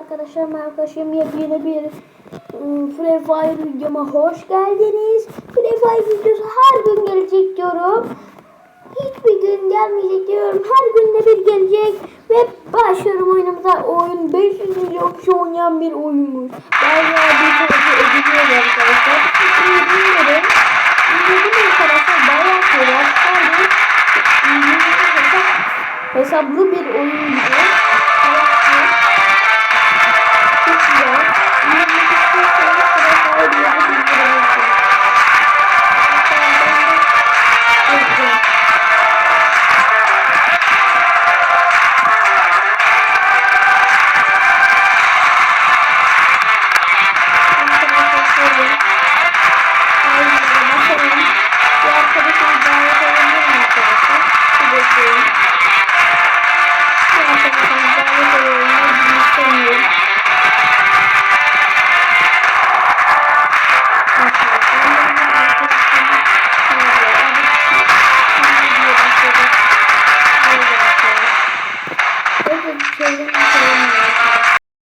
arkadaşlar arkadaşım yepyeni bir ıı, Free Fire videoma hoş geldiniz. Free Fire videosu her gün gelecek diyorum. Hiçbir gün gelmeyecek diyorum. Her gün de bir gelecek. Ve başlıyorum oyunumuza. Oyun 500 milyon kişi oynayan bir oyunmuş. Bayağı bir tarafı ediliyor arkadaşlar. Şimdi bilmiyorum. İzledim arkadaşlar. Bayağı şey var. Sadece hesaplı bir oyun gibi.